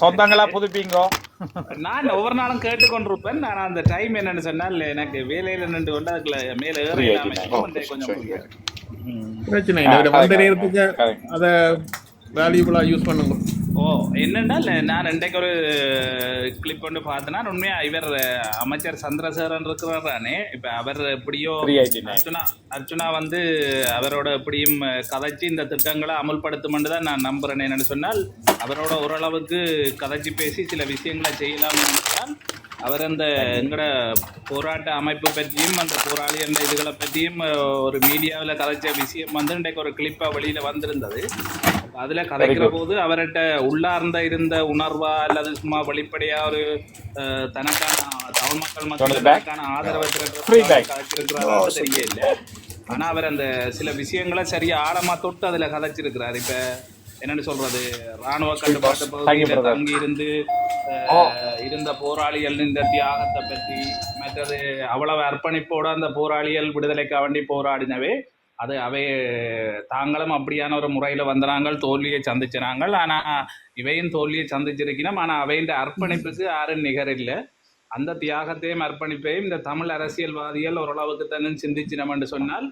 சொந்தங்களா புதுப்பீங்கோ? நான் ஒவ்வொரு நாளும் கேட்டுக்கொண்டிருப்பேன். நான் அந்த டைம் என்னன்னு சொன்னால் எனக்கு வேலையில நின்று கொண்டு அதுக்குள்ள மேல. பிரச்சனை இல்லை. வந்த நேரத்துக்கு அதை வேல்யூபுளா யூஸ் பண்ணுங்க. ஓ என்னன்னா நான் இன்றைக்கு ஒரு கிளிப் கொண்டு பார்த்தேன்னா உண்மையா இவர் அமைச்சர் சந்திரசேகரன் இருக்கிறாரானே இப்ப அவர் எப்படியோ. அர்ச்சுனா அர்ச்சுனா வந்து அவரோட எப்படியும் கதைச்சு இந்த திட்டங்களை அமல்படுத்துமென்று தான் நான் நம்புறேன் என்னன்னு சொன்னால் அவரோட ஓரளவுக்கு கதைச்சு பேசி சில விஷயங்களை செய்யலாம்னு நினைத்தால் அவர் அந்த எங்கட போராட்ட அமைப்பு பற்றியும் அந்த போராளி என்ற இதுகளை பற்றியும் ஒரு மீடியாவில் கதைச்ச விஷயம் வந்து இன்றைக்கு ஒரு கிளிப்பாக வெளியில் வந்திருந்தது அதில் கதைக்கிற போது அவர்கிட்ட உள்ளார்ந்த இருந்த உணர்வா அல்லது சும்மா வெளிப்படையா ஒரு அஹ், தனக்கான தமிழ் மக்கள். தனக்கான ஆதரவை. கதைச்சிருக்கிறாரா தெரியல ஆனா அவர் அந்த சில விஷயங்களை சரியா ஆழமா தொட்டு அதுல கதைச்சிருக்கிறார். இப்ப என்னன்னு சொல்றது? ராணுவ கட்டுப்பாட்டு பகுதியில. தங்கி இருந்து அஹ், இருந்த போராளிகள் இந்த தியாகத்தை பற்றி மற்றது அவ்வளவு அர்ப்பணிப்போட அந்த போராளிகள் விடுதலைக்காக வேண்டி போராடினவே அது அவை தாங்களும் அப்படியான ஒரு முறையில் வந்தனாங்கள் தோல்வியை சந்திச்சினாங்க ஆனால் இவையும் தோல்வியை சந்திச்சிருக்கணும் ஆனால் அவையின் அர்ப்பணிப்புக்கு யாரும் நிகர் இல்லை. அந்த தியாகத்தையும் அர்ப்பணிப்பையும் இந்த தமிழ் அரசியல்வாதிகள் ஓரளவுக்கு தானே என்று சொன்னால்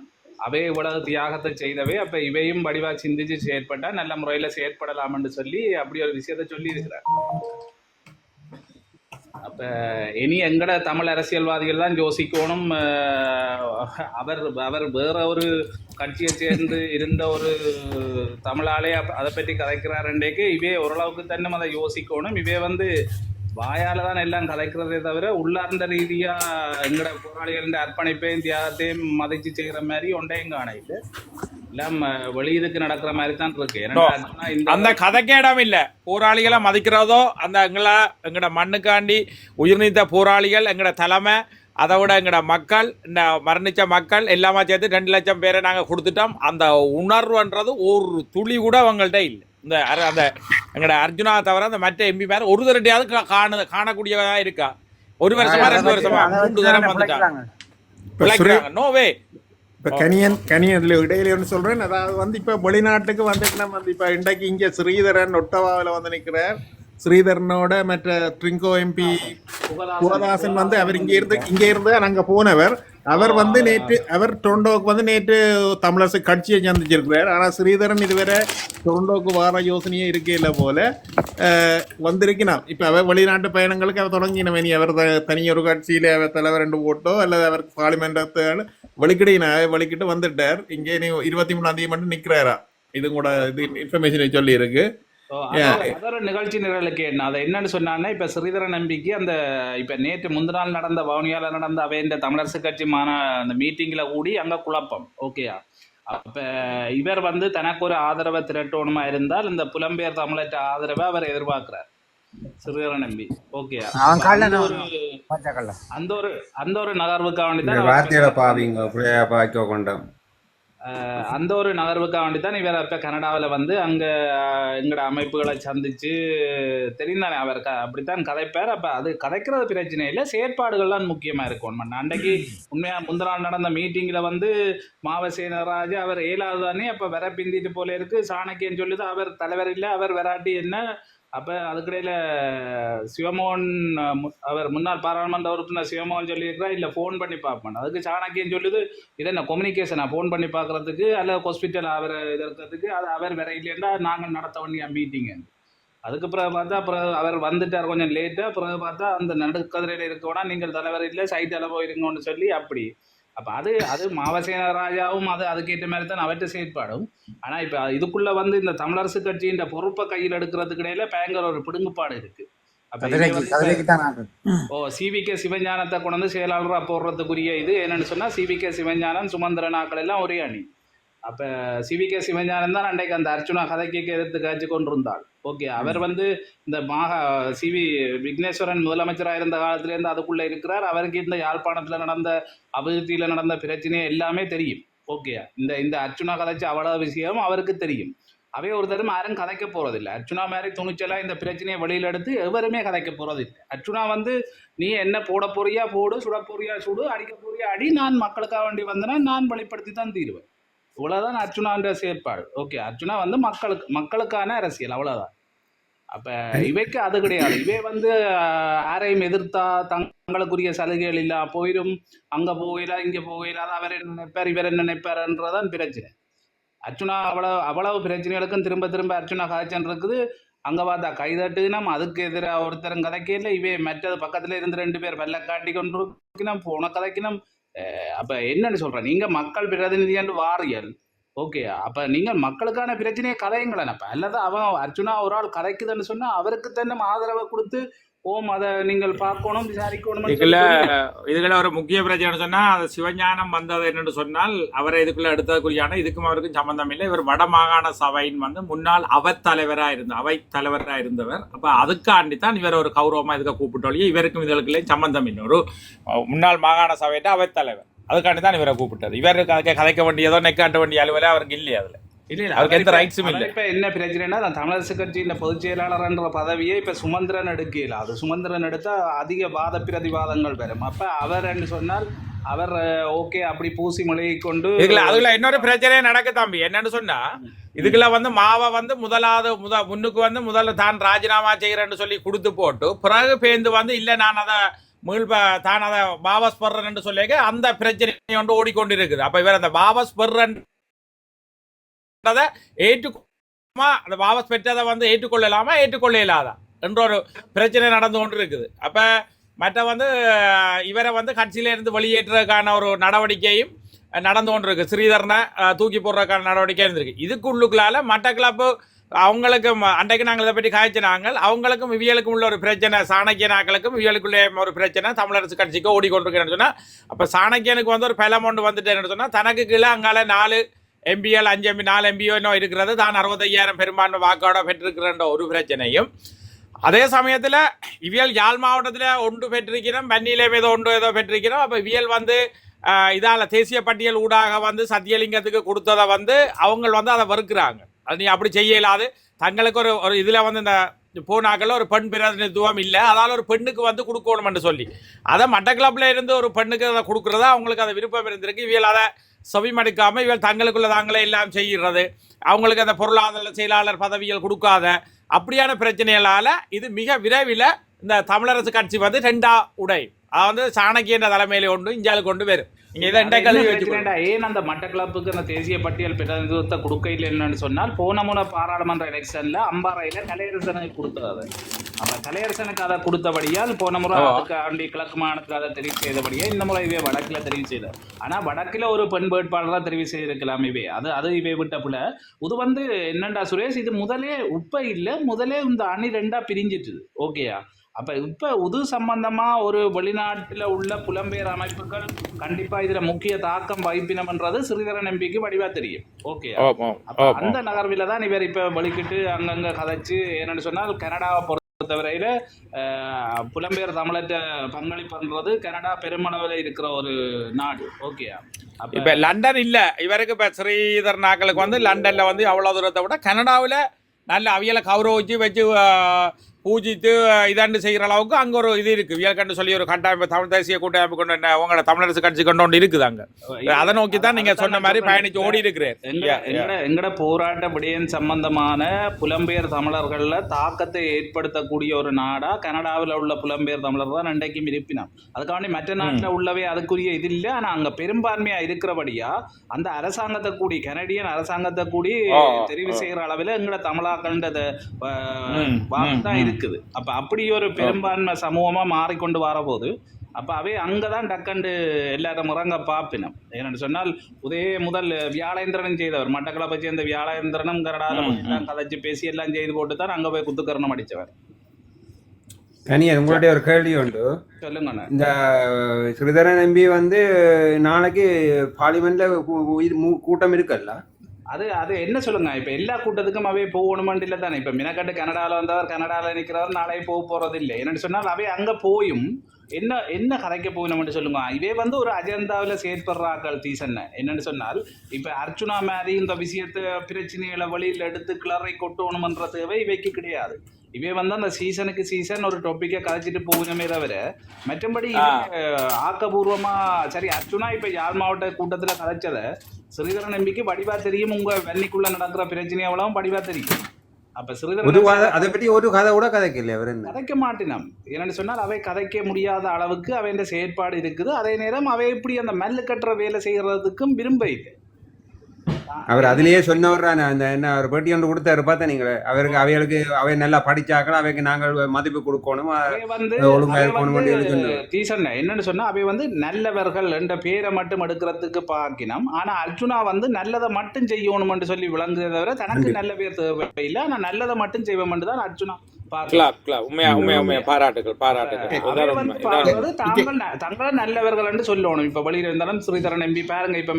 அவை இவ்வளவு தியாகத்தை செய்தவை. அப்போ இவையும் வடிவாக சிந்திச்சு செயற்பட்டால் நல்ல முறையில் செயற்படலாம்னு சொல்லி அப்படி ஒரு விஷயத்த சொல்லி இருக்கிறார் அப்போ இனி எங்கட தமிழ் அரசியல்வாதிகள் தான் யோசிக்கணும். அவர் அவர் வேற ஒரு கட்சியை சேர்ந்து இருந்த ஒரு தமிழாலே அதை பற்றி கதைக்கிறாருண்டேக்கு இவே ஓரளவுக்கு தன்னும் அதை யோசிக்கணும். இவே வந்து வாயால தான் எல்லாம் கலைக்கிறதே தவிர உள்ளார்ந்த ரீதியா எங்கட போராளிகளின் அர்ப்பணிப்பையும் தியாகத்தையும் மதிச்சு செய்யற மாதிரி ஒன்றையும் காண இல்லை எல்லாம் வெளியுதுக்கு நடக்கிற மாதிரி தான் இருக்கு அந்த கதைக்கு இடம் இல்ல. போராளிகளை மதிக்கிறதோ அந்த எங்கள எங்கட மண்ணுக்காண்டி உயிர் நீத்த போராளிகள் எங்கட தலைமை அதை விட எங்கட மக்கள் இந்த மரணிச்ச மக்கள் எல்லாமே சேர்த்து ரெண்டு லட்சம் பேரை நாங்க கொடுத்துட்டோம். அந்த உணர்வுன்றது ஒரு துளி கூட அவங்கள்ட்ட இல்லை. இந்த அந்த எங்கட அர்ஜுனா தவிர அந்த மற்ற எம்பி மேல ஒரு தரட்டியாவது காண காணக்கூடியதா இருக்கா? ஒரு வருஷமா ரெண்டு வருஷமா? மூன்று தரம் வந்துட்டாங்க பிழைக்கிறாங்க நோ வே இப்போ கனியன் கனியன்ல இடையில ஒன்று சொல்றேன். அதாவது வந்து இப்போ வெளிநாட்டுக்கு வந்துட்டு நம்ம வந்து இப்போ இன்றைக்கு இங்கே ஸ்ரீதரன் ஒட்டவாவில் வந்து நிற்கிறார் ஸ்ரீதரனோட மற்ற ட்ரிங்கோ எம்பி புகதாசன் வந்து அவர் இங்கே இருந்து இங்கே இருந்து அங்கே போனவர். அவர் வந்து நேற்று அவர் டொரண்டோவுக்கு வந்து நேற்று தமிழரசு கட்சியை சந்திச்சிருக்கிறார். ஆனால் ஸ்ரீதரன் இதுவரை டொரண்டோவுக்கு வார யோசனையே இருக்கையில் போல அஹ், இப்போ அவர் வெளிநாட்டு பயணங்களுக்கு அவர் தொடங்கினவன் இனி அவர் த- தனியொரு கட்சியில் அவர் தலைவர் ரெண்டு ஓட்டோ அல்லது அவர் பார்லிமெண்டத்தால் வெளிக்கிடையின வெளிக்கிட்டு வந்துட்டார். இங்கே நீ இருபத்தி மூணாம் தேதி மட்டும் நிற்கிறாரா இது கூட இது இன்ஃபர்மேஷன் சொல்லியிருக்கு. நிகழ்ச்சி நிரலுக்கு என்ன? அதை என்னன்னு சொன்னான்னா இப்ப ஸ்ரீதர நம்பிக்கை அந்த இப்ப நேற்று முந்தின நாள் நடந்த வவுனியால நடந்த அவை இந்த தமிழரசு கட்சி மாநா அந்த மீட்டிங்ல கூடி அங்க குழப்பம். ஓகேயா அப்ப இவர் வந்து தனக்கு ஒரு ஆதரவை திரட்டணுமா இருந்தால் இந்த புலம்பெயர் தமிழற்ற ஆதரவை அவர் எதிர்பார்க்கிறார். ஸ்ரீதர நம்பி. காலைல அந்த ஒரு அந்த ஒரு அந்த ஒரு நகர்வுக்காக வேண்டி தான் வார்த்தையோட பாவிங்க அப்படியே பாய்க்க கொண்டோம். அந்த ஒரு நகர்வுக்காக வேண்டி தான் இவர் இப்போ கனடாவில் வந்து அங்கே எங்களோட அமைப்புகளை சந்திச்சு தெரிந்தானே அவர் க அப்படித்தான் கதைப்பார். அப்போ அது கதைக்கிறது பிரச்சனை இல்லை. செயற்பாடுகள்லாம் முக்கியமாக இருக்கும். நம்ம அன்றைக்கு உண்மையாக முந்தினால் நடந்த மீட்டிங்கில் வந்து மாவசேனராஜ் அவர் ஏழாவது தானே அப்போ வர பிந்திட்டு போல இருக்கு. சாணக்கியன் சொல்லுது அவர் தலைவர் இல்லை அவர் வராட்டி என்ன? அப்போ அதுக்கிடையில் சிவமோகன் மு- அவர் முன்னாள் பாராளுமன்ற உறுப்பினர் சிவமோகன் சொல்லியிருக்கிறா இல்லை ஃபோன் பண்ணி பார்ப்பேன் அதுக்கு சாணக்கியன் சொல்லுது இதை என்ன கம்யூனிகேஷனை ஃபோன் பண்ணி பார்க்கறதுக்கு அல்ல ஹாஸ்பிட்டல் அவரை இருக்கிறதுக்கு அது அவர் வேற இல்லைன்னா நாங்கள் நடத்த வேண்டிய மீட்டிங்கு அதுக்கு பிறகு பார்த்தா அப்புறம் அவர் வந்துட்டார் கொஞ்சம் லேட்டாக பிறகு பார்த்தா அந்த நடுக்கதிரையில் இருக்கோன்னா நீங்கள் தலைவர் இல்லை சைட்டில் போயிருங்கன்னு சொல்லி அப்படி அப்போ அது அது மாவசேன ராஜாவும் அது அதுக்கேற்ற மாதிரி தான் அவற்றை செயற்பாடும். ஆனால் இப்போ இதுக்குள்ளே வந்து இந்த தமிழரசு கட்சியின் பொறுப்பை கையில் எடுக்கிறதுக்கு இடையில பயங்கர ஒரு பிடுங்குப்பாடு இருக்கு. அப்போ கதிரைக்கு கதிரைக்கு தான் நான் ஓ சிவிகே சிவஞானத்தை கொண்டு வந்து செயலாளராக போடுறதுக்குரிய இது என்னன்னு சொன்னால் சிவிகே சிவஞானம் சுமந்திரனாக்கள் எல்லாம் ஒரே அணி. அப்போ சிவிகே சிவஞானம் தான் அன்றைக்கு அந்த அர்ச்சுனா கதைக்கு எதிர்த்து காய்ச்சி கொண்டிருந்தாள். ஓகே அவர் வந்து இந்த மாக சிவி விக்னேஸ்வரன் முதலமைச்சராக இருந்த காலத்திலேருந்து அதுக்குள்ளே இருக்கிறார். அவருக்கு இந்த யாழ்ப்பாணத்தில் நடந்த அபிவிருத்தியில் நடந்த பிரச்சனை எல்லாமே தெரியும். ஓகே இந்த இந்த அர்ச்சுனா கதைச்சு அவ்வளோ விஷயம் அவருக்கு தெரியும். அவை ஒரு தரம் யாரும் கதைக்க போறதில்லை. அர்ச்சுனா மாதிரி துணிச்சலா இந்த பிரச்சனையை வெளியில எடுத்து எவருமே கதைக்க போறதில்லை. அர்ச்சுனா வந்து நீ என்ன போட போறியா? போடு சுட போறியா? சுடு அடிக்க போறியா? அடி நான் மக்களுக்காக வேண்டி வந்தேன்னா நான் வெளிப்படுத்தி தான் தீருவேன். இவ்வளவுதான் அர்ச்சுனான்ற செயற்பாடு. ஓகே அர்ச்சுனா வந்து மக்களுக்கு மக்களுக்கான அரசியல் அவ்வளவுதான். அப்ப இவைக்கு அது கிடையாது. இவை வந்து யாரையும் எதிர்த்தா தங்களுக்குரிய சலுகைகள் இல்ல போயிடும் அங்க போகல இங்க போகல அது அவர் என்ன நினைப்பார் இவர் என்ன நினைப்பாருன்றதான் பிரச்சனை. அர்ச்சுனா அவ்வளவு அவ்வளவு பிரச்சனைகளுக்கும் திரும்ப திரும்ப அர்ச்சுனா காய்ச்சல் இருக்குது. அங்க பார்த்தா கைதட்டுனா அதுக்கு எதிராக ஒருத்தரும் கதைக்கல இவே மற்றது பக்கத்துல இருந்து ரெண்டு பேர் வெள்ள காட்டி கொண்டு போன கதைக்கணும் அஹ் அப்போ என்னன்னு சொல்கிறேன் நீங்கள் மக்கள் பிரதிநிதியாண்டு வாரியல். ஓகே அப்போ நீங்கள் மக்களுக்கான பிரச்சனையை கதையுங்களேன் அப்போ அல்லது அவன் அர்ஜுனா ஒரு ஆள் கதைக்குதுன்னு சொன்னால் அவருக்கு தானே ஆதரவை கொடுத்து ஓம் அதை நீங்கள் பார்க்கணும் விசாரிக்கணும் இதுல இதுல ஒரு முக்கிய பிரச்சனை சொன்னா அது சிவஞானம் வந்தது என்னன்னு சொன்னால் அவரை இதுக்குள்ள எடுத்ததுக்குரியான இதுக்கும் அவருக்கும் சம்பந்தம் இல்லை. இவர் வடமாகாண சபையின் வந்து முன்னாள் அவைத் தலைவரா இருந்த அவை தலைவரா இருந்தவர். அப்ப அதுக்காண்டி தான் இவர் ஒரு கௌரவமா இதுக்கு கூப்பிட்டோழியே இவருக்கும் இதுக்குள்ளே சம்பந்தம் இல்லை. ஒரு முன்னாள் மாகாண சபையிட்ட அவைத் தலைவர். அதுக்காண்டி தான் இவரை கூப்பிட்டது. இவர் கதைக்க கதைக்க வேண்டியதோ நெக்காட்ட வேண்டிய அலுவலே அவருக்கு இல்லையா அதுல? இல்ல இல்ல அவருக்கு எந்த அவர் இல்ல. இப்ப என்ன பிரச்சனைனா நான் தமிழரசு கட்சியின் பொதுச் செயலாளர்ன்ற பதவியை இப்ப சுமந்திரன் எடுக்கல. அது சுமந்திரன் எடுத்தா அதிக வாத பிரதிவாதங்கள் வரும். அப்ப அவர் என்று சொன்னால் அவர் ஓகே அப்படி பூசி மொழியை கொண்டு இதுல அதுல இன்னொரு பிரச்சனையே நடக்கு தம்பி. என்னன்னு சொன்னா இதுக்குள்ள வந்து மாவை வந்து முதலாவது முத முன்னுக்கு வந்து முதல்ல தான் ராஜினாமா செய்யறேன்னு சொல்லி கொடுத்து போட்டு பிறகு பேந்து வந்து இல்ல நான் அதை மீள் ப- தான் அதை வாபஸ் பெறேன்னு சொல்லிக்க அந்த பிரச்சனை ஒன்று ஓடிக்கொண்டு இருக்குது அப்ப இவர் அந்த வாபஸ் பெறன்றதை ஏற்றுக்கொள்ளாமா அந்த வாபஸ் பெற்றதை வந்து ஏற்றுக்கொள்ளலாமா ஏற்றுக்கொள்ள இல்லாதா என்ற ஒரு பிரச்சனை நடந்து கொண்டு இருக்குது அப்ப மற்ற வந்து இவரை வந்து கட்சியில இருந்து வெளியேற்றுறதுக்கான ஒரு நடவடிக்கையும் நடந்து கொண்டு இருக்கு ஸ்ரீதரனை தூக்கி போடுறதுக்கான நடவடிக்கை இருந்திருக்கு. இதுக்குள்ளுக்குள்ளால மற்ற கிளப்பு அவங்களுக்கு அன்றைக்கு நாங்கள் இதை பற்றி காய்ச்சினாங்கள் அவங்களுக்கும் இவியலுக்கும் உள்ள ஒரு பிரச்சனை சாணக்கியனாக்களுக்கும் இவியலுக்குள்ளே ஒரு பிரச்சனை தமிழரசு கட்சிக்கு ஓடிக்கொண்டிருக்கிறேன்னு சொன்னால் அப்போ சாணக்கியனுக்கு வந்து ஒரு பலம் ஒன்று வந்துட்டேன்னு சொன்னால் தனக்கு கீழே அங்கால நாலு எம்பிஎல் அஞ்சு எம்பி நாலு எம்பிஓ இன்னும் இருக்கிறது. தான் அறுபத்தையாயிரம் பெரும்பான்மை வாக்கோட பெற்றிருக்கிறன்ற ஒரு பிரச்சனையும். அதே சமயத்தில் இவியல் யாழ் மாவட்டத்தில் ஒன்று பெற்றிருக்கிறோம் பன்னியிலே ஏதோ ஒன்று ஏதோ பெற்றிருக்கிறோம். அப்போ இவியல் வந்து இதால் தேசிய பட்டியல் ஊடாக வந்து சத்தியலிங்கத்துக்கு கொடுத்ததை வந்து அவங்க வந்து அதை வெறுக்கிறாங்க. அது நீ அப்படி செய்ய இல்லாது தங்களுக்கு ஒரு ஒரு இதில் வந்து இந்த போனாக்கள் ஒரு பெண் பிரதிநிதித்துவம் இல்லை. அதால் ஒரு பெண்ணுக்கு வந்து கொடுக்கணும்னு சொல்லி. அதை மட்டக்களப்பில் இருந்து ஒரு பெண்ணுக்கு அதை கொடுக்குறதா அவங்களுக்கு அதை விருப்பம் இருந்திருக்கு. இவியல் அதை செவிமடுக்காமல் இவள் தங்களுக்குள்ள தாங்களே எல்லாம் செய்கிறது அவங்களுக்கு அந்த பொருளாதார செயலாளர் பதவிகள் கொடுக்காத. அப்படியான பிரச்சனைகளால் இது மிக விரைவில் இந்த தமிழரசு கட்சி வந்து ரெண்டா உடை. வந்து சாணக்கியன்ற தலைமையில ஒன்று இந்தியாவுக்கு கொண்டு வரும்? ஏன் அந்த மட்டக்களப்புக்கு அந்த தேசிய பட்டியல் பிரதிநிதித்துவத்தை கொடுக்கையில் என்னன்னு சொன்னால் போன முறை பாராளுமன்ற எலெக்ஷன்ல அம்பாறையில கலையரசனுக்கு கொடுத்தது அப்ப கலையரசனுக்கு அதை கொடுத்தபடியால் போன முறை. அதுக்கு கிழக்கு மாநிலத்தில் அதை தெரிவு செய்தபடியே இந்த முறை இவே வடக்குல தெரிவு செய்தார். ஆனா வடக்குல ஒரு பெண் வேட்பாளராக தெரிவு செய்திருக்கலாம் இவே. அது அது இவே விட்ட புல. இது வந்து என்னண்டா சுரேஷ் இது முதலே உப்ப இல்ல முதலே இந்த அணி ரெண்டா பிரிஞ்சிட்டுது. ஓகேயா? அப்ப இப்ப உது சம்பந்தமா ஒரு வெளிநாட்டுல உள்ள புலம்பெயர் அமைப்புகள் கண்டிப்பா இதுல முக்கிய தாக்கம் வகிப்பினம்ன்றது ஸ்ரீதரன் எம்பிக்கு வடிவா தெரியும். ஓகே. அந்த நகர்வில தான் இவர் இப்ப வெளிக்கிட்டு அங்கங்க கதைச்சு என்னன்னு சொன்னால் கனடாவை பொறுத்தவரையில புலம்பெயர் தமிழற்ற பங்களிப்புன்றது கனடா பெருமளவில் இருக்கிற ஒரு நாடு. ஓகே. இப்ப லண்டன் இல்ல. இவருக்கு இப்ப ஸ்ரீதர் நாக்களுக்கு வந்து லண்டன்ல வந்து அவ்வளவு தூரத்தை விட கனடாவில் நல்ல அவியலை கௌரவிச்சு வச்சு பூஜித்து இதாண்டு செய்கிற அளவுக்கு அங்க ஒரு இது இருக்கு. வியல்கண்டு சொல்லி ஒரு கட்டமைப்பு தமிழ் தேசிய கூட்டமைப்பு கொண்டு என்ன உங்களோட தமிழரசு கட்சி கொண்டு ஒன்று இருக்குது அங்க. அதை நோக்கி தான் நீங்க சொன்ன மாதிரி பயணிச்சு ஓடி இருக்கிறேன். எங்கட போராட்ட விடயம் சம்பந்தமான புலம்பெயர் தமிழர்கள்ல தாக்கத்தை ஏற்படுத்தக்கூடிய ஒரு நாடா கனடாவில் உள்ள புலம்பெயர் தமிழர் தான் இன்றைக்கும் இருப்பினான் அதுக்காண்டி மற்ற நாட்டில் உள்ளவே அதுக்குரிய இது இல்லை. ஆனா அங்க பெரும்பான்மையா இருக்கிறபடியா அந்த அரசாங்கத்தை கூடி கனடியன் அரசாங்கத்தை கூடி தெரிவு ஓ. செய்யற அளவில் எங்கட தமிழாக்கள்ன்றது வாக்கு தான். இருக்குது. அப்ப அப்படி ஒரு பெரும்பான்மை சமூகமா மாறிக்கொண்டு வரபோது அப்ப அவை அங்கதான் டக்கண்டு எல்லாரும் இறங்க பாப்பினம். ஏன்னு சொன்னால் உதய முதல் வியாழேந்திரனும் செய்தவர். மட்டக்களப்பை சேர்ந்த வியாழேந்திரனும் கரடால. கதைச்சு பேசி எல்லாம் செய்து போட்டு தான் அங்க போய் குத்துக்கரணம் அடிச்சவர். கனியன் உங்களுடைய ஒரு கேள்வி உண்டு. சொல்லுங்க. இந்த ஸ்ரீதரன் எம்பி வந்து நாளைக்கு பார்லிமெண்ட்ல கூட்டம் இருக்குல்ல? அது அது என்ன சொல்லுங்க? இப்ப எல்லா கூட்டத்துக்கும் அவை போகணுமெண்டு இல்லை தானே? இப்ப மினக்கட்டு கனடால வந்தவர் கனடால நிக்கிறவர் நாளை போக போறது இல்லை என்னன்னு சொன்னால் அவை அங்க போயும். என்ன என்ன கதைக்க போகணும்னு சொல்லுங்க? இவே வந்து ஒரு அஜெண்டாவில் செயற்படுறாக்கள் தீசன்ன என்னன்னு சொன்னால் இப்போ அர்ச்சுனா மாதிரி இந்த விஷயத்தை பிரச்சனைகளை வழியில் எடுத்து கிளறை கொட்டணுமன்ற தேவை இவைக்கு கிடையாது. இவே வந்து அந்த சீசனுக்கு சீசன் ஒரு டாப்பிக்கை கதைச்சிட்டு போகணுமே தவிர மற்றபடி ஆக்கபூர்வமா சரி அர்ச்சுனா இப்ப யாழ் மாவட்ட கூட்டத்துல கதைச்சதை ஸ்ரீதரன் நம்பிக்கை வடிவா தெரியும் உங்க வெண்ணிக்குள்ள நடக்கிற பிரச்சனை எவ்வளவு வடிவா தெரியும் அப்ப கதை அதை பற்றி ஒரு கதை கூட கதைக்கல அவர் என்ன கதைக்க மாட்டினோம் ஏன்னு சொன்னால் அவை கதைக்க முடியாத அளவுக்கு அவையின் செயற்பாடு இருக்குது அதே நேரம் அவை இப்படி அந்த மல்லு கட்டுற வேலை செய்யறதுக்கும் விரும்ப இல்லை அவர் அதுலயே சொன்னவர் அந்த என்ன அவர் பேட்டி ஒன்று கொடுத்தாரு பார்த்தா நீங்க அவருக்கு அவைகளுக்கு அவை நல்லா படிச்சாக்கள் அவைக்கு நாங்கள் மதிப்பு கொடுக்கணும் அவை வந்து ஒழுங்கா அவை இருக்கணும் என்று என்னன்னு சொன்னா அவை வந்து நல்லவர்கள் என்ற பேரை மட்டும் எடுக்கிறதுக்கு பார்க்கினோம் ஆனா அர்ஜுனா வந்து நல்லதை மட்டும் செய்யணும்னு சொல்லி விளங்குறதை தவிர தனக்கு நல்ல பேர் தேவையில்லை. ஆனா நல்லதை மட்டும் செய்வோம்னு தான் அர்ஜுனா கிளாப் கிளாப் உண்மையா உண்மையா உண்மையா பாராட்டுகள் பாராட்டுகள். தாங்கள் நல்லவர்கள் என்று சொல்லணும். இப்ப வெளியில இருந்தாலும் ஸ்ரீதரன் எம்பி பாருங்க இப்ப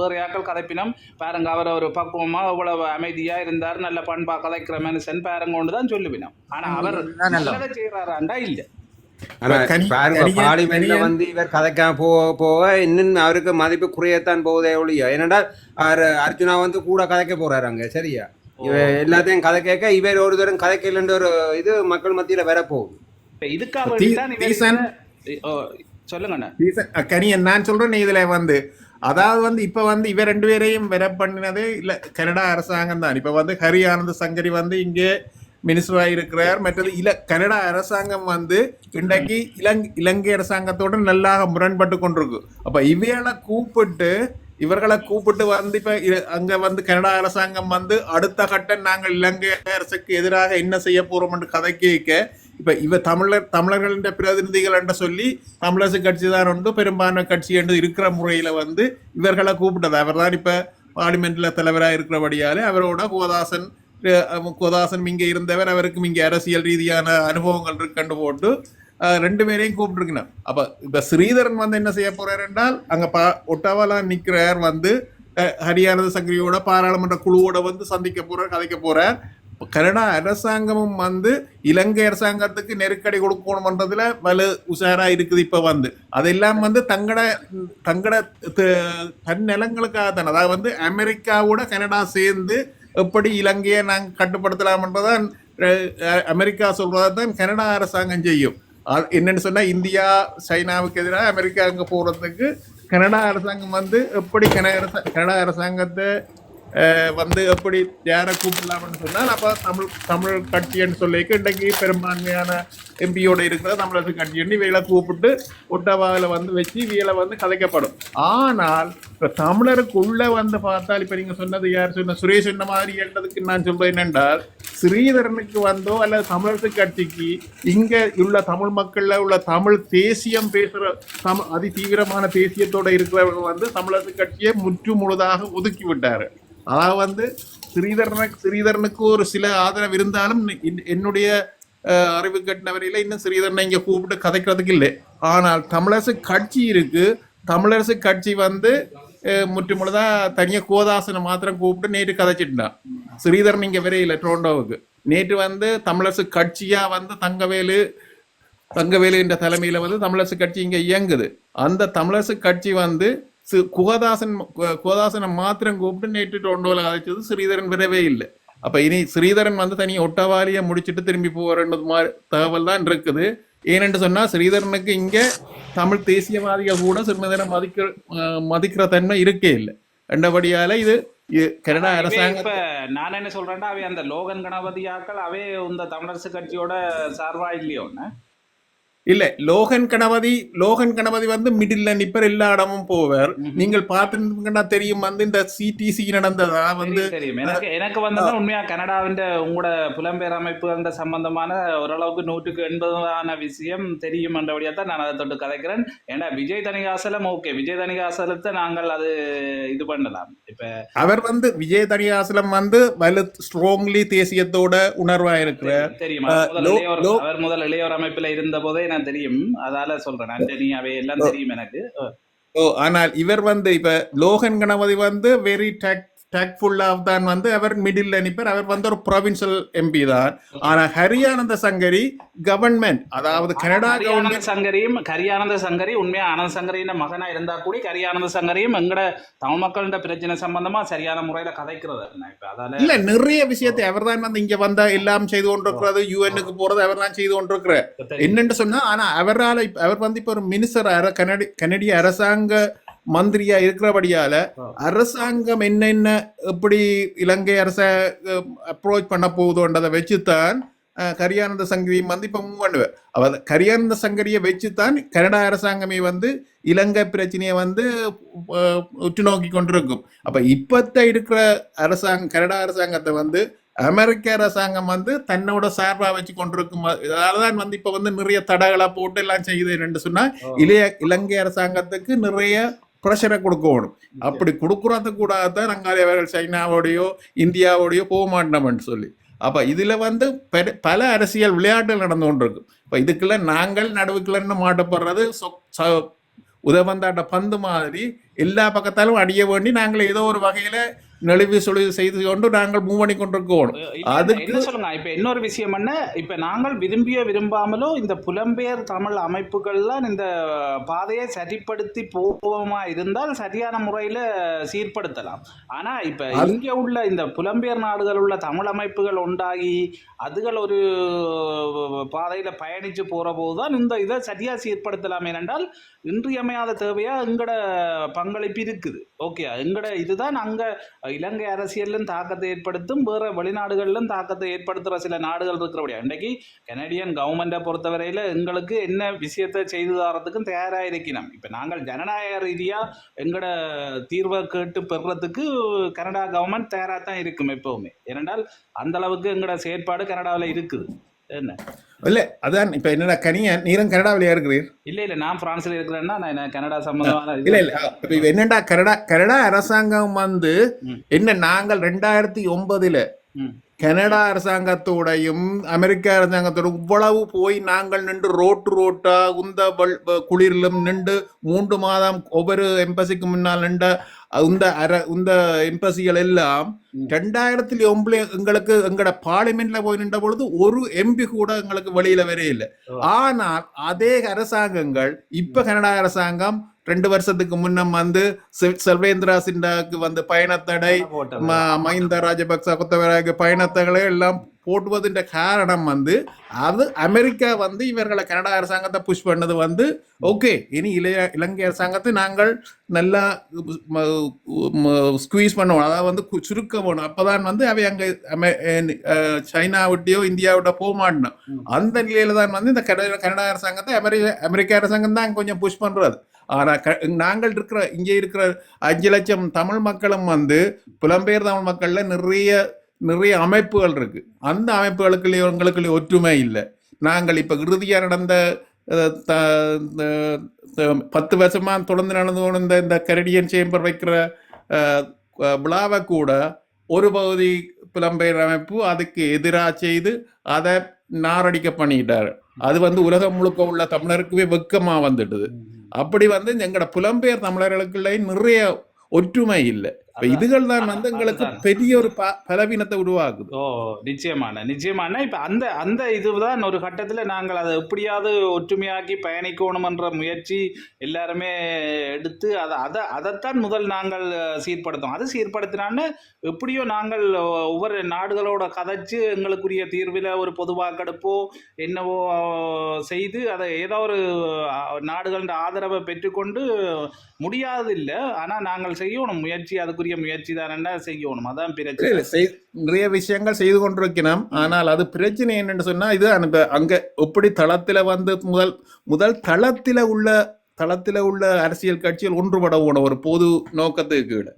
வேற யாக்கள் கதைப்பினம் பாருங்க அவர் ஒரு பக்குவமா இவ்வளவு அமைதியா இருந்தார் நல்ல பண்பா கதைக்கிற மனுஷன் பாருங்க தான் சொல்லுவினோம். ஆனா அவர். நல்லதை செய்யறாராண்டா இல்ல? வந்து இவர் கதைக்காம போக போக இன்னும் அவருக்கு மதிப்பு குறையத்தான் போகுதே ஒழிய. ஏன்னா அவர் அர்ஜுனா வந்து கூட கதைக்க போறாரு அங்க சரியா? எல்லாத்தையும் கதை கேட்க இவர் ஒரு தரம் கதைக்கலன்ற ஒரு இது மக்கள் மத்தியில வர இப்ப இதுக்காக இவர் ரீசன் கனியன் நான் சொல்றேன் இதுல வந்து. அதாவது வந்து இப்ப வந்து இவ ரெண்டு பேரையும் வெர பண்ணினது இல்ல கனடா அரசாங்கம் தான். இப்ப வந்து ஹரி ஆனந்த் சங்கரி வந்து இங்கே மினிஸ்டராக இருக்கிறார். மற்றது இல கனடா அரசாங்கம் வந்து இன்றைக்கு இலங்கை இலங்கை அரசாங்கத்தோட நல்லாக முரண்பட்டு கொண்டிருக்கு. அப்ப இவைகளை கூப்பிட்டு இவர்களை கூப்பிட்டு வந்து இப்ப இ- அங்க வந்து கனடா அரசாங்கம் வந்து அடுத்த கட்டம் நாங்கள் இலங்கை அரசுக்கு எதிராக என்ன செய்ய போறோம் என்று கதை கேட்க இப்ப இவ தமிழர் தமிழர்களின் பிரதிநிதிகள் என்று சொல்லி தமிழரசு கட்சி தான் உண்டு பெரும்பான்மை கட்சி என்று இருக்கிற முறையில வந்து இவர்களை கூப்பிட்டது. அவர் தான் இப்ப பார்லிமெண்ட்ல தலைவராக இருக்கிறபடியாலே அவரோட கோதாசன் கோதாசன் இங்க இருந்தவர் அவருக்கும் இங்க அரசியல் ரீதியான அனுபவங்கள் கண்டு போட்டு ரெண்டு பேரையும் கூப்பிட்டுருக்கணும். அப்போ இப்போ ஸ்ரீதரன் வந்து என்ன செய்ய போறார் என்றால் அங்கே பா ஒட்டாவால நிற்கிறார் வந்து அஹ், சங்கரியோட பாராளுமன்ற குழுவோட வந்து சந்திக்க போறார் கதைக்க போறார் கனடா அரசாங்கமும் வந்து இலங்கை அரசாங்கத்துக்கு நெருக்கடி கொடுக்கணும்ன்றதுல வலு உஷாரா இருக்குது இப்ப வந்து. அதெல்லாம் வந்து தங்கட தங்கட தன் நிலங்களுக்காக தான். அதாவது வந்து அமெரிக்காவோட கனடா சேர்ந்து எப்படி இலங்கையை நாங்கள் கட்டுப்படுத்தலாம்ன்றதான் அமெரிக்கா சொல்றதை தான் கனடா அரசாங்கம் செய்யும். என்னன்னு சொன்னா இந்தியா சைனாவுக்கு எதிராக அமெரிக்கா அங்கே போறதுக்கு கனடா அரசாங்கம் வந்து எப்படி கனடா கனடா அரசாங்கத்தை வந்து எப்படி யாரை கூப்பிடலாம்னு சொன்னால் அப்போ தமிழ் தமிழ் கட்சின்னு சொல்லிக்கு இன்றைக்கு பெரும்பான்மையான எம்பியோட இருக்கிற தமிழரசு கட்சின்னு இவைகளை கூப்பிட்டு ஒட்டவாவில் வந்து வச்சு இவைகளை வந்து கதைக்கப்படும். ஆனால் இப்போ தமிழருக்குள்ளே வந்து பார்த்தால் இப்போ நீங்கள் சொன்னது யார் சொன்ன சுரேஷ் என்ன மாதிரி என்றதுக்கு நான் சொல்கிறேன் என்னென்றால் ஸ்ரீதரனுக்கு வந்தோ அல்லது தமிழரசு கட்சிக்கு இங்கே உள்ள தமிழ் மக்களில் உள்ள தமிழ் தேசியம் பேசுகிற தமிழ் அதி தீவிரமான தேசியத்தோடு இருக்கிறவங்க வந்து தமிழரசு கட்சியை முற்று முழுதாக ஒதுக்கி விட்டார். அதாவது வந்து ஸ்ரீதரனுக்கு ஸ்ரீதரனுக்கு ஒரு சில ஆதரவு இருந்தாலும் என்னுடைய அறிவு கட்டின வரையில இன்னும் ஸ்ரீதரனை இங்க கூப்பிட்டு கதைக்கிறதுக்கு இல்லை. ஆனால் தமிழரசு கட்சி இருக்கு. தமிழரசு கட்சி வந்து முற்றுமுழுதாக முற்று முழுதா கோதாசனை மாத்திரம் கூப்பிட்டு நேற்று கதைச்சிட்டான். ஸ்ரீதரன் இங்க வரையில டோண்டோவுக்கு நேற்று வந்து தமிழரசு கட்சியா வந்து தங்கவேலு தங்கவேலு என்ற தலைமையில வந்து தமிழரசு கட்சி இங்க இயங்குது. அந்த தமிழரசு கட்சி வந்து கு- குகதாசனை மாத்திரம் கூப்பிட்டு நேற்று டொண்டோல கதைச்சது ஸ்ரீதரன் விடவே இல்லை. அப்ப இனி ஸ்ரீதரன் வந்து தனி ஒட்டவாளியை முடிச்சிட்டு திரும்பி போறன்றது மாதிரி தகவல் தான் இருக்குது. ஏனென்று சொன்னா ஸ்ரீதரனுக்கு இங்க தமிழ் தேசியவாதிகள் கூட சிறுநேரம் மதிக்க மதிக்கிற தன்மை இருக்கே இல்லை. ரெண்டபடியால இது கனடா அரசாங்க நான் என்ன சொல்றேன்டா அவை அந்த லோகன் கணபதி ஆக்கள் அவே இந்த தமிழரசு கட்சியோட சார்பா இல்லையோன்னு. இல்ல லோகன் கணபதி லோகன் கணபதி வந்து மிடில்ல நிப்பர் எல்லா இடமும் போவார். நீங்கள் பார்த்துருந்தீங்கன்னா தெரியும் வந்து இந்த சிடிசி நடந்ததா? வந்து எனக்கு எனக்கு வந்து உண்மையா கனடாவின் உங்களோட புலம்பெயர் அமைப்புகள சம்பந்தமான ஓரளவுக்கு நூற்றுக்கு எண்பதான விஷயம் தெரியும் என்றபடியா தான் நான் அதை தொட்டு கதைக்கிறேன். ஏன்னா விஜய் தனிகாசலம் ஓகே. விஜய் தனிகாசலத்தை நாங்கள் அது இது பண்ணலாம். இப்ப அவர் வந்து விஜய் தனியாசலம் வந்து வலு ஸ்ட்ராங்லி தேசியத்தோட உணர்வா இருக்கிறார் தெரியும். அவர் முதல் இளையோர் அமைப்புல இருந்த போதே நான் தெரியும்? அதால சொல்றேன். ஆண்டனி அவை எல்லாம் தெரியும் எனக்கு. ஓ ஆனால் இவர் வந்து இப்ப லோகன் கணபதி வந்து வெரி டேக் டேக்ஃபுல்லாக தான் வந்து அவர் மிடில் நிற்பர் அவர் வந்து ஒரு ப்ரொவின்சியல் எம்பி தான். ஆனா ஹரியானந்த சங்கரி கவர்மெண்ட் அதாவது கனடா கவர்மெண்ட் சங்கரியும் கரியானந்த சங்கரி உண்மையா ஆனந்த சங்கரியின் மகனா இருந்தா கூட கரியானந்த சங்கரியும் எங்கட தமிழ் மக்கள்கிட்ட பிரச்சனை சம்பந்தமா சரியான முறையில கதைக்கிறது. இல்ல நிறைய விஷயத்தை அவர் தான் வந்து இங்க வந்தா எல்லாம் செய்து கொண்டிருக்கிறது யூஎன்னுக்கு போறது அவர் தான் செய்து கொண்டிருக்கிறார். என்னன்னு சொன்னா ஆனா அவரால் அவர் வந்து இப்ப ஒரு மினிஸ்டர் கனடி கனடிய அரசாங்க மந்திரியா இருக்கிறபடியால. அரசாங்கம் என்னென்ன எப்படி இலங்கை அரச அப்ரோச் பண்ண போகுதோன்றதை வச்சுத்தான் கரியானந்த சங்கரியும் வந்து இப்ப மூவ் பண்ணுவேன் அவ கரியானந்த சங்கரியை வச்சுத்தான் கனடா அரசாங்கமே வந்து இலங்கை பிரச்சனையை வந்து உற்று நோக்கி கொண்டிருக்கும். அப்ப இப்பத்த இருக்கிற அரசாங்கம் கனடா அரசாங்கத்தை வந்து அமெரிக்க அரசாங்கம் வந்து தன்னோட சார்பா வச்சு கொண்டிருக்கும். அதனாலதான் வந்து இப்ப வந்து நிறைய தடைகளை போட்டு எல்லாம் செய்யுது சொன்னா இளைய இலங்கை அரசாங்கத்துக்கு நிறைய ப்ரெஷரை கொடுக்கணும். அப்படி கொடுக்கறது கூடாது தான் நாங்கள் அவர்கள் சைனாவோடையோ இந்தியாவோடையோ போக மாட்டோம்னு சொல்லி. அப்ப இதுல வந்து பல அரசியல் விளையாட்டுகள் நடந்து கொண்டிருக்கு. இப்ப இதுக்குள்ள நாங்கள் நடுவுக்குள்ளன்னு மாட்டப்படுறது உதவந்தாட்ட பந்து மாதிரி எல்லா பக்கத்தாலும் அடிய வேண்டி நாங்கள் ஏதோ ஒரு வகையில நெளிவு சொலிவு செய்து கொண்டு நாங்கள் மூவ் பண்ணி கொண்டிருக்கோம். இல்ல, அதுக்கு- என்ன சொல்லுங்க இப்ப இன்னொரு விஷயம் என்ன? இப்ப நாங்கள் விரும்பியோ விரும்பாமலோ இந்த புலம்பெயர் தமிழ் அமைப்புகள்லாம் இந்த பாதையை சரிப்படுத்தி போவோமா இருந்தால் சரியான முறையில சீர்படுத்தலாம். ஆனா இப்ப இங்க உள்ள இந்த புலம்பெயர் நாடுகள் உள்ள தமிழ் அமைப்புகள் உண்டாகி அதுகள் ஒரு பாதையில பயணிச்சு போற போதுதான் இந்த இதை சரியா சீர்படுத்தலாம் ஏனென்றால் இன்றியமையாத தேவையா எங்கட பங்களிப்பு இருக்குது. ஓகே எங்கட இதுதான் அங்க இலங்கை அரசியலும் தாக்கத்தை ஏற்படுத்தும் வேற வெளிநாடுகளிலும் தாக்கத்தை ஏற்படுத்துகிற சில நாடுகள் இருக்கிறபடியா? இன்றைக்கு கனடியன் கவர்மெண்ட்டை பொறுத்தவரையில் எங்களுக்கு என்ன விஷயத்தை செய்து தரத்துக்கும் தயாராக இருக்கணும் இப்போ நாங்கள் ஜனநாயக ரீதியாக எங்களோட தீர்வை கேட்டு பெறுறதுக்கு கனடா கவர்மெண்ட் தயாராக தான் இருக்கும் எப்பவுமே. ஏனென்றால் அந்தளவுக்கு எங்களோட செயற்பாடு கனடாவில் இருக்குது. என்ன இல்ல அதான் இப்ப என்னடா கனியன் நீரும் கனடாவிலேயே இருக்கிறீர் இல்லை இல்லை நான் பிரான்ஸில் இருக்கிறேன்னா நான் கனடா சம்மந்தமான இது- இல்ல இல்ல இப்ப என்னடா கனடா கனடா அரசாங்கம் வந்து. என்ன நாங்கள் ரெண்டாயிரத்தி ஒன்பதுல. கனடா அரசாங்கத்தோடையும் அமெரிக்க அரசாங்கத்தோட இவ்வளவு போய் நாங்கள் நின்று ரோட்டு ரோட்டா உந்த குளிரிலும் நின்று மூன்று மாதம் ஒவ்வொரு எம்பசிக்கு முன்னால் நின்ற இந்த அர இந்த எம்பசிகள் எல்லாம். ரெண்டாயிரத்தி ஒன்பதுல எங்களுக்கு எங்களோட பார்லிமெண்ட்ல போய் நின்ற பொழுது ஒரு எம்பி கூட எங்களுக்கு வெளியில வரே இல்லை. ஆனால் அதே அரசாங்கங்கள் இப்ப கனடா அரசாங்கம் ரெண்டு வருஷத்துக்கு முன்னம் வந்து செல்வேந்திரா சிண்டாக்கு வந்து பயணத்தடை மஹிந்த ராஜபக்ச கொத்தவராக பயணத்தகளை எல்லாம் போட்டுவதுன்ற காரணம் வந்து அது அமெரிக்கா வந்து இவர்களை கனடா அரசாங்கத்தை புஷ் பண்ணது வந்து ஓகே இனி இளைய இலங்கை அரசாங்கத்தை நாங்கள் நல்லா ஸ்குவீஸ் பண்ணுவோம் அதாவது வந்து சுருக்க வேணும் அப்பதான் வந்து அவை அங்கே சைனா விட்டியோ இந்தியா விட்ட போக மாட்டோம் ம். அந்த நிலையில தான் வந்து இந்த கனடா அரசாங்கத்தை அமெரிக்க அமெரிக்க அரசாங்கம் தான் கொஞ்சம் புஷ் பண்றது ஆனா க- நாங்கள் இருக்கிற இங்கே இருக்கிற அஞ்சு லட்சம் தமிழ் மக்களும் வந்து புலம்பெயர் தமிழ் மக்கள்ல நிறைய நிறைய அமைப்புகள் இருக்கு. அந்த அமைப்புகளுக்குள்ளே எங்களுக்குள்ளே ஒற்றுமை இல்லை. நாங்கள் இப்ப இறுதியா நடந்த பத்து வருஷமா தொடர்ந்து நடந்து கொண்ட இந்த கரடியன் சேம்பர் வைக்கிற விழாவை கூட ஒரு பகுதி புலம்பெயர் அமைப்பு அதுக்கு எதிராக செய்து அதை நாரடிக்க பண்ணிட்டாரு. அது வந்து உலகம் முழுக்க உள்ள தமிழருக்குவே வெக்கமா வந்துடுது அப்படி வந்து எங்கட புலம்பெயர் தமிழர்களுக்குள்ளே நிறைய ஒற்றுமை இல்லை. இதுகள் தான் வந்து எங்களுக்கு. பெரிய ஒரு பலவீனத்தை உருவாக்குது. ஓ நிச்சயமான நிச்சயமான. இப்ப அந்த அந்த இதுதான் ஒரு கட்டத்துல நாங்கள் அதை எப்படியாவது ஒற்றுமையாக்கி பயணிக்கணுமன்ற முயற்சி எல்லாருமே எடுத்து அதை அதை அதைத்தான் முதல் நாங்கள் சீர்படுத்தோம். அது சீர்படுத்தினான்னு எப்படியோ நாங்கள் ஒவ்வொரு நாடுகளோட கதைச்சு எங்களுக்குரிய தீர்வில் ஒரு பொது வாக்கெடுப்போ என்னவோ செய்து அதை ஏதோ ஒரு நாடுகளின் ஆதரவை பெற்றுக்கொண்டு முடியாது இல்லை ஆனால் நாங்கள் செய்யணும் முயற்சி. அதுக்குரிய முயற்சி தானே செய்யணும். அதான் பிரச்சனை. நிறைய விஷயங்கள் செய்து கொண்டிருக்கிறோம் ஆனால் அது பிரச்சனை என்னன்னு சொன்னா இது அந்த அங்க எப்படி தளத்துல வந்து முதல் முதல் தளத்துல உள்ள தளத்துல உள்ள அரசியல் கட்சிகள் ஒன்றுபட போன ஒரு பொது நோக்கத்துக்கு கீழே.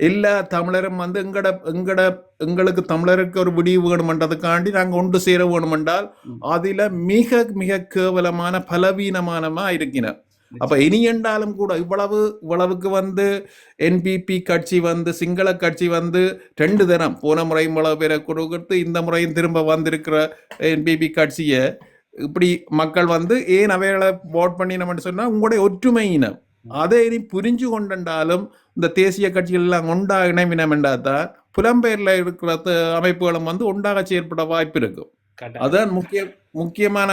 எல்லா தமிழரும் வந்து எங்கட எங்கட எங்களுக்கு தமிழருக்கு ஒரு விடிவு வேணுமென்றதுக்காண்டி நாங்க ஒன்று சேர வேணுமென்றால். அதுல மிக மிக கேவலமான பலவீனமானமா இருக்கிறோம் அப்ப இனி என்றாலும் கூட இவ்வளவு இவ்வளவுக்கு வந்து என்பிபி கட்சி வந்து சிங்கள கட்சி வந்து ரெண்டு தினம் போன முறை இவ்வளவு பேரை கொடுத்து இந்த முறையும் திரும்ப வந்திருக்கிற என்பிபி கட்சியை இப்படி மக்கள் வந்து ஏன் அவைகளை vote பண்ணினோம்னு சொன்னா உங்களுடைய ஒற்றுமை இனம். அதை இனி புரிஞ்சு கொண்டாலும் இந்த தேசிய கட்சிகள் எல்லாம் ஒன்றாக இணைவினம் என்றாதான் புலம்பெயர்ல இருக்கிற அமைப்புகளும் வந்து ஒன்றாக செயற்பட வாய்ப்பு இருக்கும். அதான் முக்கியம். முக்கியமான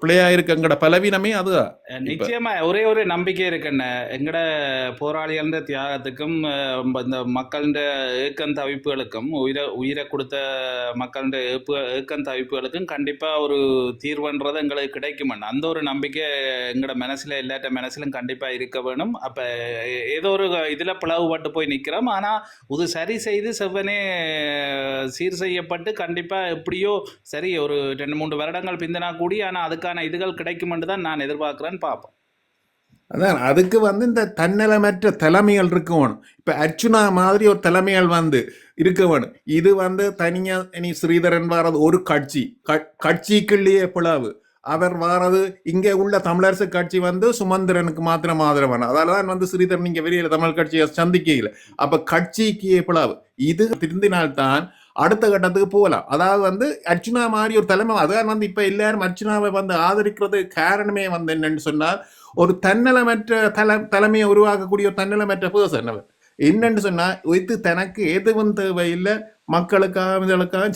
பிள்ளையா இருக்கு எங்கட பலவீனமே அதுதான். நிச்சயமா ஒரே ஒரு நம்பிக்கை இருக்குண்ணே எங்கட போராளிகள தியாகத்துக்கும் இந்த மக்கள ஏக்கம் தவிப்புகளுக்கும் உயிரை உயிரை கொடுத்த மக்கள ஏப்பு ஏக்கம் தவிப்புகளுக்கும் கண்டிப்பா ஒரு தீர்வுன்றது எங்களுக்கு கிடைக்கும் அந்த ஒரு நம்பிக்கை எங்கட மனசுல எல்லாட்ட மனசுலும் கண்டிப்பா இருக்க வேணும். அப்ப ஏதோ ஒரு இதுல பிளவுபட்டு போய் நிக்கிறோம். ஆனா இது சரி செய்து செவ்வனே சீர் செய்யப்பட்டு கண்டிப்பா எப்படியோ சரி ஒரு ரெண்டு மூன்று வருடங்கள் பிந்தினா கூடி ஆனா அதுக்கான இதுகள் கிடைக்கும் தான் நான் எதிர்பார்க்குறேன்னு பார்ப்போம். அதான் அதுக்கு வந்து இந்த தன்னலமற்ற தலைமைகள் இருக்கணும் இப்போ அர்ச்சுனா மாதிரி ஒரு தலைமைகள் வந்து இருக்க வேணும். இது வந்து தனியா இனி ஸ்ரீதரன் வாரது ஒரு கட்சி. க- கட்சிக்குள்ளேயே பிளவு. அவர் வாரது இங்கே உள்ள தமிழரசு கட்சி வந்து சுமந்திரனுக்கு மாத்திரம் ஆதரவான. அதால தான் வந்து ஸ்ரீதரன் இங்கே வெளியில் தமிழ் கட்சியை சந்திக்கல அப்போ கட்சிக்கு பிளவு. இது திருந்தினால்தான் அடுத்த கட்டத்துக்கு போகலாம். அதாவது வந்து அர்ச்சுனா மாதிரி ஒரு தலைமை அதான் வந்து இப்போ எல்லாரும் அர்ச்சுனாவை வந்து ஆதரிக்கிறது காரணமே வந்து என்னன்னு சொன்னால் ஒரு தன்னலமற்ற தலை தலைமையை உருவாக்கக்கூடிய ஒரு தன்னலமற்ற பர்சன் அவர் என்னன்னு சொன்னால் வைத்து தனக்கு எதுவும் தேவையில்லை மக்களுக்காக இதற்காக